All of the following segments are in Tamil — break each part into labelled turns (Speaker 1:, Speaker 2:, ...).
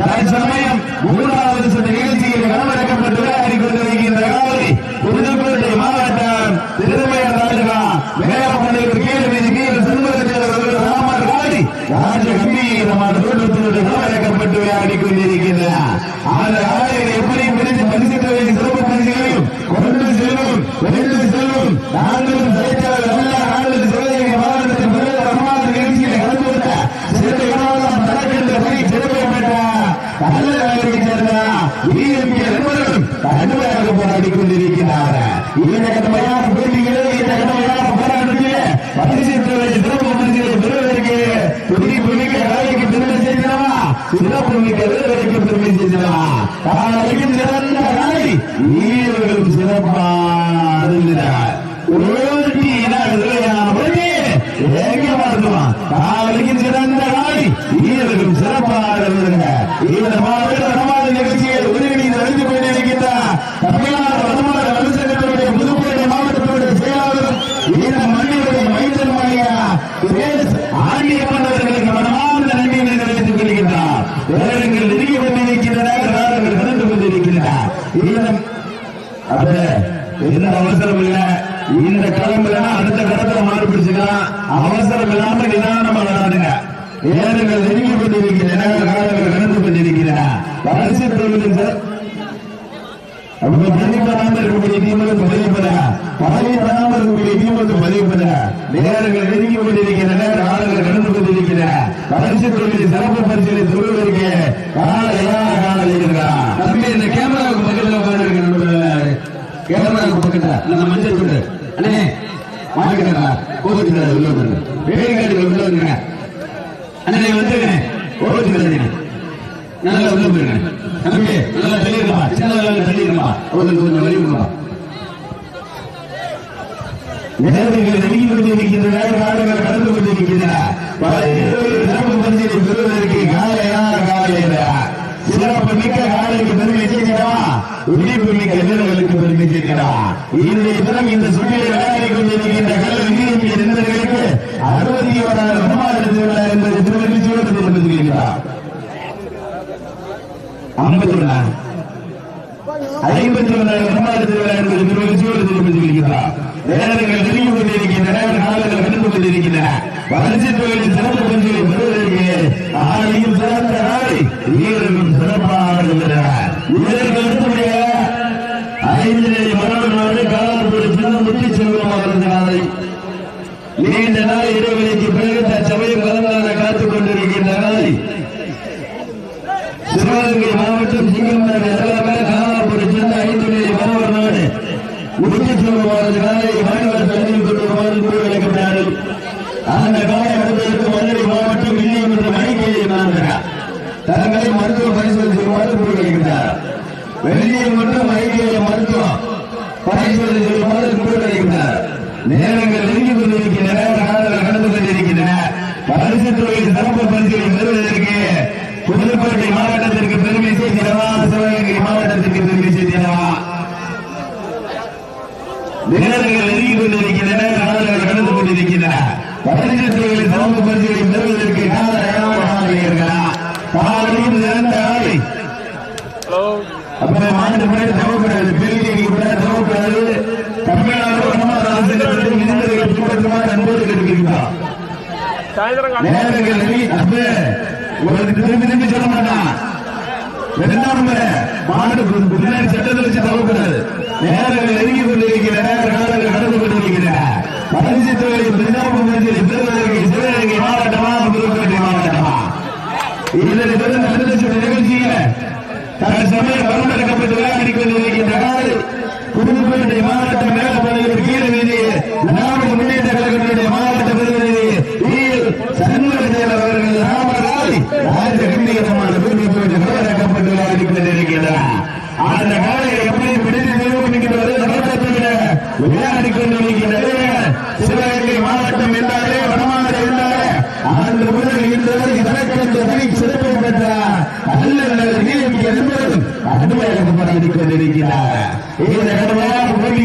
Speaker 1: தற்சமயம் மூன்றாவது நிகழ்ச்சியில் களமிறக்கப்பட்டு கொண்டிருக்கிறது கள்ளக்கலைஞரைச் சேர்ந்த டிஎம்கே நண்பர்கள் கடுமையாக போராடிக் கொண்டிருக்கின்றார்கள் இந்த கடுமையான போட்டிகளே இந்த கடுமையான போராட்டத்திலே பரிசுகளை சிறப்பு பரிசுகளை பெறுவதற்கு துணி புரிக்க வேலைக்கு பெருமை செய்திடவா சிறப்பு மிக்க வேலைக்கு பெருமை செய்திடவா காலையும் சிறந்த காலை வீரர்களும் சிறப்பாக இருந்தார் போட்டி இதாக இல்லையான போட்டி ஏங்க பார்க்கலாம் even if I தீவிரத்து பதிவு பண்ணுங்க பதிவு பண்ணாமல் இருக்கக்கூடிய தீவிரத்து பதிவு பண்ணுங்க நேரங்கள் நெருங்கி கொண்டிருக்கின்றன காலங்கள் நடந்து கொண்டிருக்கின்றன. பரிசு தொழிலை சிறப்பு பரிசுகளை கால காலையாக காணலிருக்கிறான் தம்பி இந்த கேமராவுக்கு பக்கத்தில் உட்கார்ந்து கேமராவுக்கு பக்கத்தில் அந்த மஞ்சள் கொண்டு அண்ணே வாங்கிக்கிறார் கோபிக்கிறார் உள்ளே நேரங்கள் நெருங்கி கொண்டிருக்கின்றன காலங்கள் கடந்து கொண்டிருக்கின்றன சிறப்பு பரிசீலனை காலையா காலையா மிக்க காலைக்கு பெருமை சேர்க்கிறா உழைப்பு மிக்க பெருமை சேர்க்கிறா இன்றைய தினம் இந்த சுற்றிலே விளையாடி கொண்டிருக்கின்ற கல்வி நீதிமன்ற நிபுணர்களுக்கு அறுபத்தி ஓராயிரம் ரூபாய் எடுத்துள்ளார் என்பதை திருமணத்தில் தெரிவித்திருக்கிறார் ஐம்பத்தி ஒன்றாயிரம் ஐம்பத்தி ஒன்றாயிரம் ரூபாய் எடுத்துள்ளார் என்பதை திருமணத்தில் தெரிவித்திருக்கிறார் வேதங்கள் திரும்பி கொண்டிருக்கின்றன நாடுகள் கண்டு கொண்டிருக்கின்றன. வளர்ச்சி தொழிலின் சிறப்பு பஞ்சுகளை பெறுவதற்கு ஆணையும் சிறந்த நாள் வீரர்களும் சிறப்பாக இதற்கு ஐந்து நிலை மரணம் காலப்பூர் சின்ன முக்கிய செல்வமாக இருந்த நாளை நீண்ட நாள் இடைவெளி தங்களை மருத்துவ பரிசோதனை மருத்துவ அளிக்கின்றார் வெளியே மற்றும் ஐக்கிய மருத்துவம் பரிசோதனை மருத்துவ அளிக்கின்றார் நேரங்கள் சிறந்த ஆலை அப்புறம் பெரிய தேவைப்படாது தமிழ்நாடு இளைஞர்களை சொல்ல மாட்டான் இரண்டாம் மாநில முன்னாடி சட்டத்தில் வச்சு தேவைப்படாது. நேரங்கள் நெருங்கி கொண்டிருக்கிற காலங்கள் கடந்து கொண்டிருக்கிற. பரிசு தொழிலை திருநாமம் திருநெல்வேலி மாவட்டமா புதுக்கோட்டை மாவட்டமா? இதில் has ever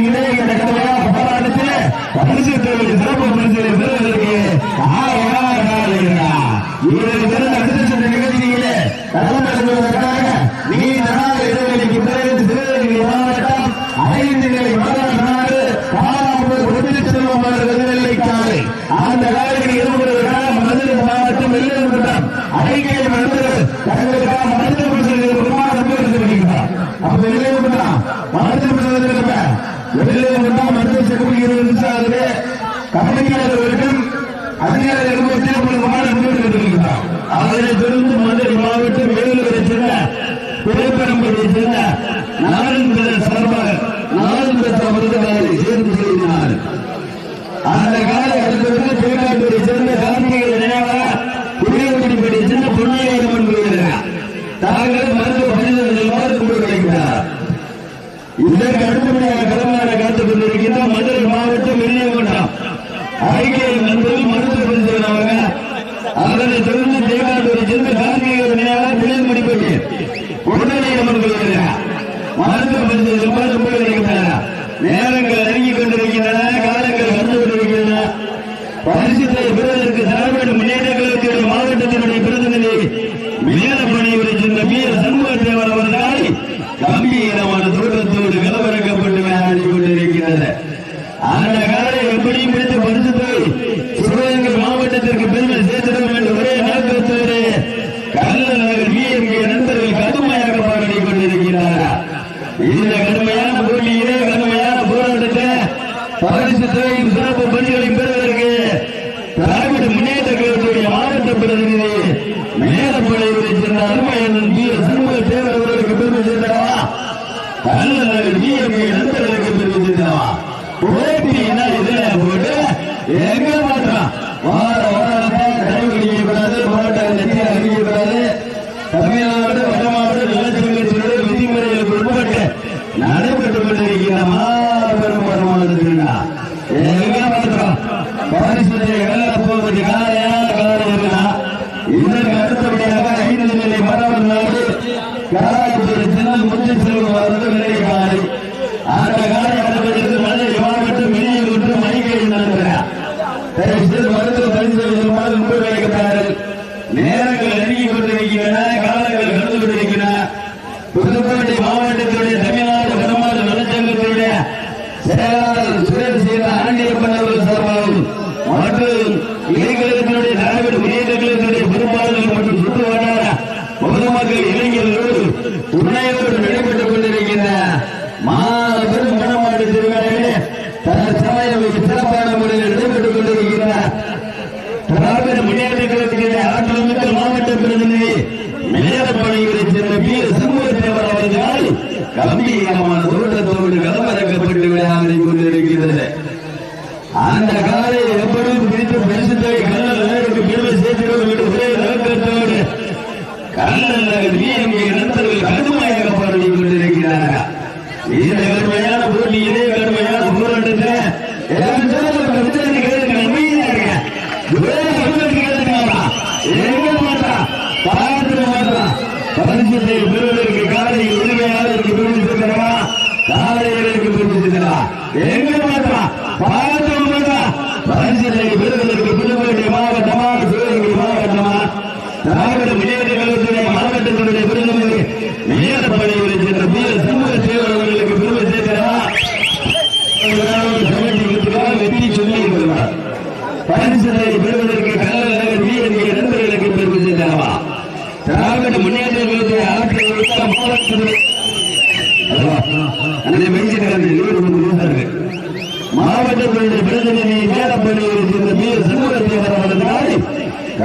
Speaker 1: இடையே நடக்கிற போராட்டத்தில் பரிசு தொழில் சிறப்பு பரிசுகளை பெறுவதற்கு இவரது பெரும் நடத்தி சென்ற நிகழ்ச்சியிலே கலந்து நடத்துவதற்காக நீண்ட நாள் இடைவெளிக்கு பிறகு திருநெல்வேலி மாவட்டம் ஐந்து நிலை மாநாடு நாடு மாவட்டம் வெள்ளை ஐக்கிய மனிதர்கள் தங்களுக்காக மனித கவனிக்கிறவர்களுக்கும் அதிகார அனுபவத்தில் முழுமையான முன்னேறியிருக்கிறார் அவரை தொடர்ந்து மதுரை மாவட்டம் வேலூரை சேர்ந்த குறைபரம்பரை சேர்ந்த 감사합니다. 감사합니다. புதுக்கோட்டை மாவட்டத்தினுடைய தமிழ்நாடு பெருமாள் நலச்சங்கத்தினுடைய செயலாளர் சுரேஷ் சீரா ஆண்டியப்பன் அவர்கள் சார்பாகவும் மற்றும் இளைஞர்களுடைய நாடு முன்னேற்றங்களுடைய பெரும்பாலும் மற்றும் சுற்றுவட்டார பொதுமக்கள் இளைஞர்களோடு துணை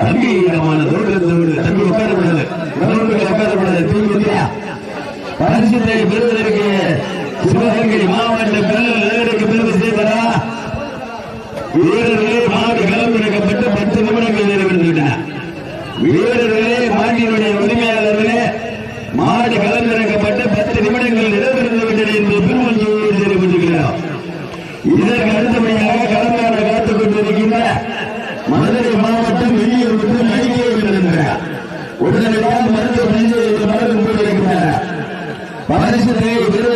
Speaker 1: அங்கீகரமான தூரத்தில் தம்பி உட்காரப்படாது உட்காரப்படாது தூங்கி பரிசுத்தை பெறுதலை Parece que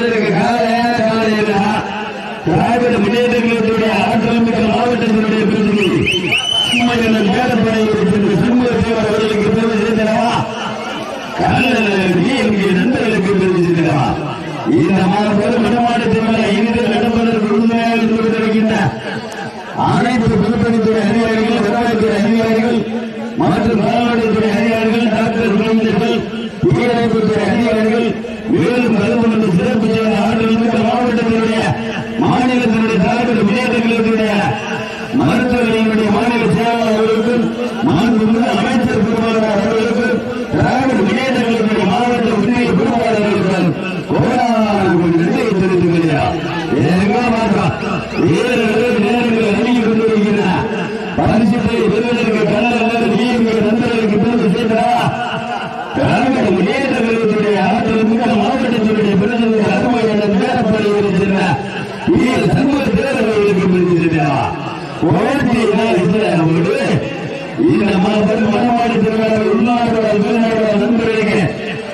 Speaker 1: மாவட்டம் மணவாடி திருநாள் உள்நாடு திருநாடு நண்பர்களே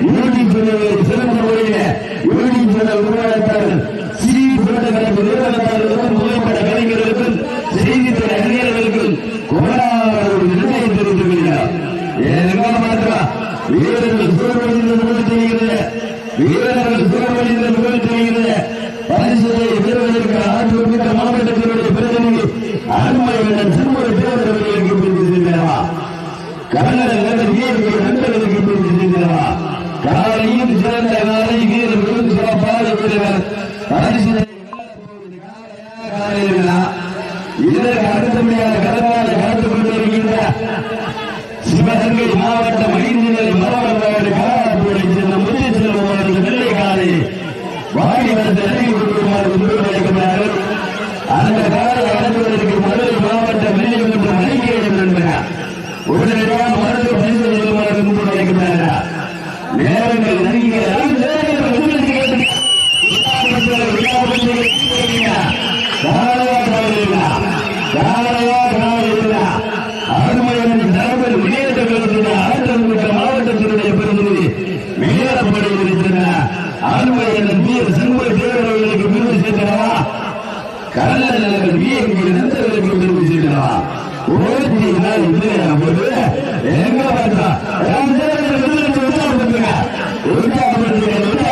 Speaker 1: யூடி சொன்னவர் சிறந்த முறையிலே யூடி சொன்ன உருவாளர்கள் சிறி புரட்டங்களுக்கு நிறுவனத்தாளர்களுக்கும் புகைப்பட கலைஞர்களுக்கும் செய்தித்துறை அறிஞர்களுக்கும் வீரர்கள் சூழ்நிலை முதல் தெரிகிறது வீரர்கள் சூழ்நிலை முதல் தெரிகிறது. பரிசுகளை பெறுவதற்கு ஆண்டு மாவட்டத்தினுடைய பிரதிநிதி அருமையுடன் சிறுமுறை நண்பர்களுக்கு போய் சென்றீர்களா உயர்த்தி எங்க பார்த்தா உற்சாகப்படுத்துங்க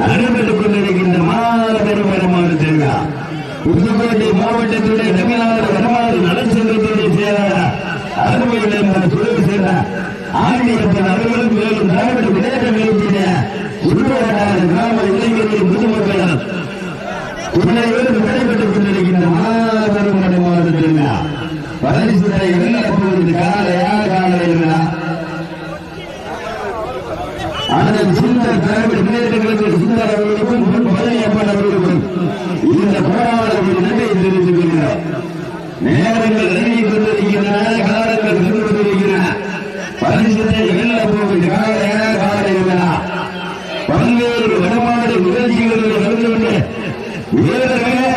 Speaker 1: நடைபெற்றுக் கொண்டிருக்கின்ற மாபெரும் வருமான திருவிழா புதுக்கோட்டை மாவட்டத்துடைய தமிழ்நாடு வருமான நலச்சங்கத்துடைய செயலாளர் அருமையில் துறைக்கு சேர்ந்த ஆண்டியப்பன் அவர்களும் மேலும் திராவிட விளையாட்டு நிலையத்தின சுற்றுவட்டார கிராம இளைஞர்களின் பொதுமக்கள் துணையோடு நடைபெற்றுக் கொண்டிருக்கின்ற மாபெரும் வருமான திருவிழா வளர்ச்சி தலைவர்கள் அப்போது கால முன்னேற்றங்களுக்கு சுந்தர் அவர்களுக்கும் இந்த போராட்டத்தில் நன்மை தெரிவித்துக் கொள்கிறோம் நேரங்கள் நெருங்கி கொண்டிருக்கின்றன காலங்கள் சென்று கொண்டிருக்கின்றன பரிசுத்தை வெல்ல போவது காலையா காலையா பல்வேறு வடமாடு நிகழ்ச்சிகளில் கலந்து கொண்டு வீரர்களே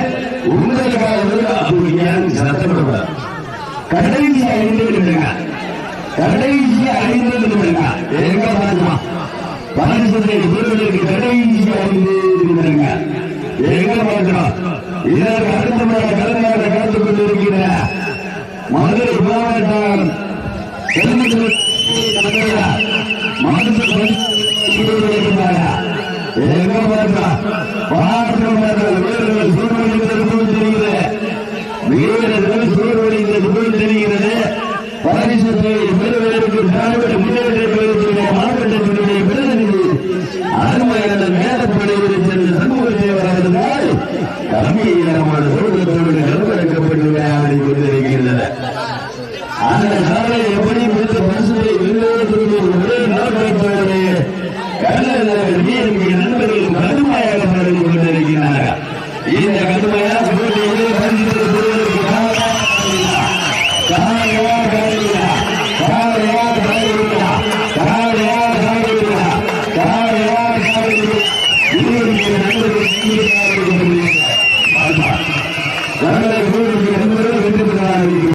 Speaker 1: உங்களுக்காக விருதாபுரியான் சத்தமிடுவார் கடைசி ஐந்து விடுங்க கடைசி ஐந்து விடுங்க எங்க பார்த்துமா பரிசுத்தை பெறுவதற்கு கடைசி ஐந்து விடுங்க எங்க பார்க்கிறோம் இதற்கு அடுத்தபடியாக கலந்தாட கலந்து கொண்டிருக்கிற மதுரை மாவட்டம் எங்க பார்க்கிறோம் பார்க்கிறோம் வீரர்கள் சூழ்நிலை போய் தெரிகிறது வீரர்கள் சூழ்நிலை போய் தெரிகிறது பரிசுத்தை பெறுவதற்கு திராவிட முன்னேற்ற கழகத்தினுடைய மாவட்டத்தினுடைய பிரதிநிதி அருமையான மேலப்படையில் சென்ற சமூக